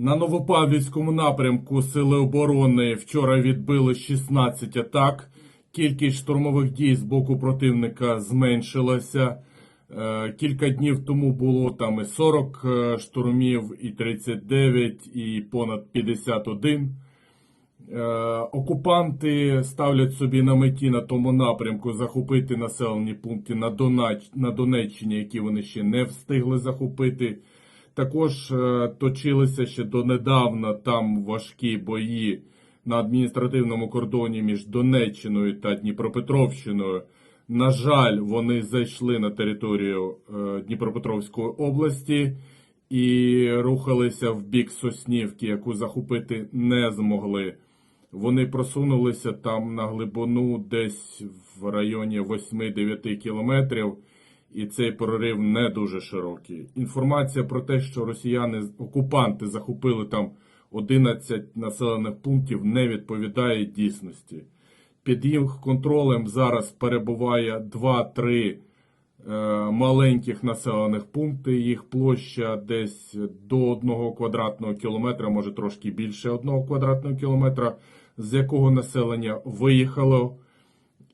На Новопавлівському напрямку Сили оборони вчора відбили 16 атак. Кількість штурмових дій з боку противника зменшилася. Е, Кілька днів тому було там і 40 е, штурмів, і 39, і понад 51. Е, Окупанти ставлять собі на меті на тому напрямку захопити населені пункти на Донеччині, які вони ще не встигли захопити. Також е, точилися ще донедавна там важкі бої на адміністративному кордоні між Донеччиною та Дніпропетровщиною. На жаль, вони зайшли на територію е, Дніпропетровської області і рухалися в бік Соснівки, яку захопити не змогли. Вони просунулися там на глибину десь в районі 8-9 кілометрів, і цей прорив не дуже широкий. Інформація про те, що росіяни, окупанти захопили там 11 населених пунктів, не відповідає дійсності. Під їх контролем зараз перебуває 2-3 е, маленьких населених пункти. Їх площа десь до 1 квадратного кілометра, може трошки більше 1 квадратного кілометра, з якого населення виїхало.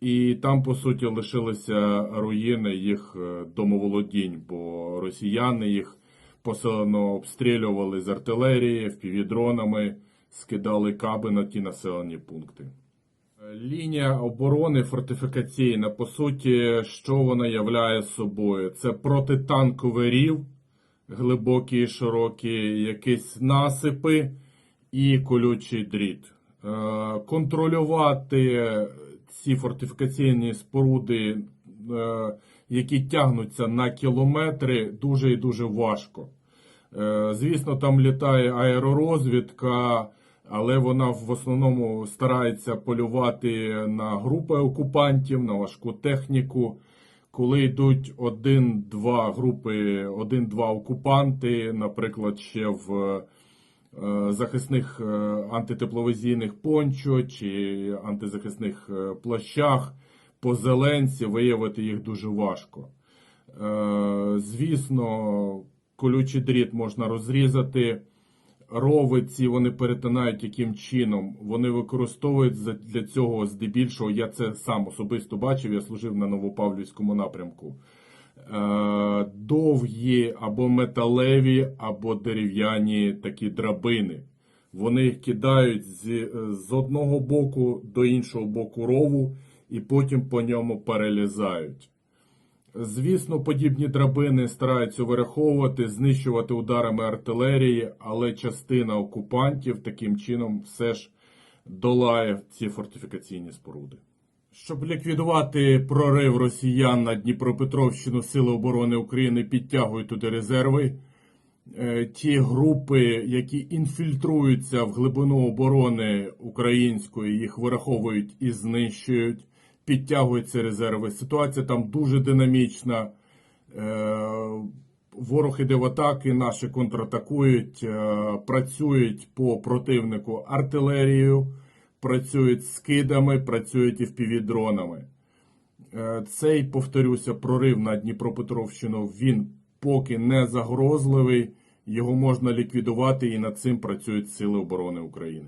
І там, по суті, лишилися руїни їх е, домоволодінь, бо росіяни їх поселено обстрілювали з артилерії, впівдронами, скидали каби на ті населені пункти. Е, Лінія оборони фортифікаційна, по суті, що вона являє собою? Це протитанковий рів, глибокі і широкі, якісь насипи і колючий дріт. Е, Контролювати ці фортифікаційні споруди, е, які тягнуться на кілометри, дуже і дуже важко. Е, Звісно, там літає аеророзвідка, але вона в основному старається полювати на групи окупантів, на важку техніку. Коли йдуть один-два групи, один-два окупанти, наприклад, ще в захисних е, антитепловизійних пончо чи антизахисних е, плащах по зеленці виявити їх дуже важко. Е, Звісно, колючий дріт можна розрізати. Рови ці вони перетинають яким чином. Вони використовують для цього здебільшого. Я це сам особисто бачив. Я служив на Новопавлівському напрямку. Е, довгі або металеві, або дерев'яні такі драбини. Вони їх кидають з, з одного боку до іншого боку рову і потім по ньому перелізають. Звісно, подібні драбини стараються вираховувати, знищувати ударами артилерії, але частина окупантів таким чином все ж долає ці фортифікаційні споруди. Щоб ліквідувати прорив росіян на Дніпропетровщину, Сили оборони України підтягують туди резерви. Е, Ті групи, які інфільтруються в глибину оборони української, їх вираховують і знищують, підтягуються резерви. Ситуація там дуже динамічна. Е, Ворог іде в атаки, наші контратакують, е, працюють по противнику артилерією, працюють скидами, працюють і впівдронами. Е, Цей, повторюся, прорив на Дніпропетровщину він поки не загрозливий. Його можна ліквідувати, і над цим працюють Сили оборони України.